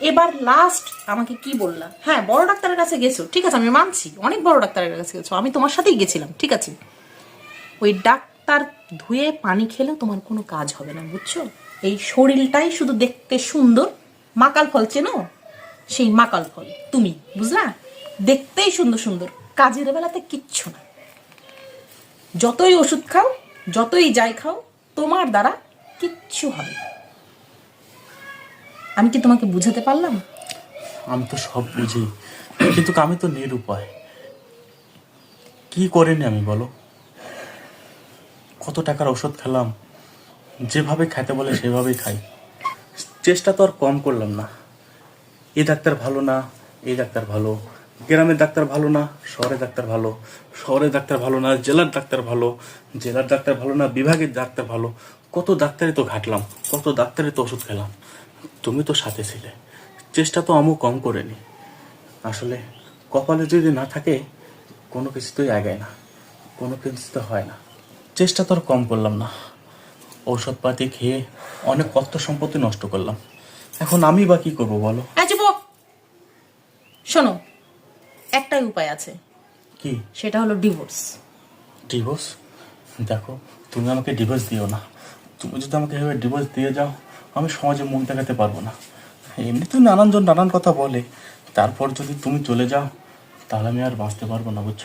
এবার লাস্ট আমাকে কি বললা? হ্যাঁ বড় ডাক্তারের কাছে গেছো। ঠিক আছে, আমি মানছি। অনেক বড় ডাক্তারের কাছে গেছো। আমি তোমার সাথেই গেছিলাম, ঠিক আছে? ওই ডাক্তার ধুয়ে পানি খেলে তোমার কোনো কাজ হবে না, বুঝছ? এই শরীরটাই শুধু দেখতে সুন্দর। মাকাল ফল চেনো? সেই মাকাল ফল। তুমি, বুঝলা? দেখতেই সুন্দর সুন্দর। কাজের বেলাতে কিচ্ছু না। যতই ওষুধ খাও, যতই যাই খাও, তোমার দ্বারা কিচ্ছু হবে না। আমি কি তোমাকে বুঝাতে পারলাম? আমি তো সব বুঝি, কিন্তু আমি তো নিরুপায়। কি করেনি আমি বলো? কত টাকার ওষুধ খেলাম, যেভাবে খাইতে বলে সেভাবেই খাই। চেষ্টা তো আর কম করলাম না। এই ডাক্তার ভালো না এই ডাক্তার ভালো, গ্রামের ডাক্তার ভালো না, শহরের ডাক্তার ভালো, শহরের ডাক্তার ভালো না, জেলার ডাক্তার ভালো, জেলার ডাক্তার ভালো না, বিভাগের ডাক্তার ভালো। কত ডাক্তারই তো ঘাটলাম, কত ডাক্তারই তো ওষুধ খেলাম। তুমি তো সাথে ছিলে। চেষ্টা তো আমু কম করিনি। আসলে কপালে যদি না থাকে কোনো কিছুতেই আগায় না কোনো কিছুতে হয় না। চেষ্টা তো আর কম করলাম না। ঔষধপাতি খেয়ে অনেক অর্থ সম্পত্তি নষ্ট করলাম। এখন আমি বা কি করব বলো? শোনো একটাই উপায় আছে। কি? সেটা হলো ডিভোর্স। ডিভোর্স? দেখো তুমি আমাকে ডিভোর্স দিও না। তুমি যদি আমাকে এভাবে ডিভোর্স দিয়ে যাও আমি সমাজে মন দেখাতে পারব না। এমনিতে নানানজন নানান কথা বলে। তারপর যদি তুমি চলে যাও, তাহলে আমি আর বাঁচতে পারব না, বুঝছ?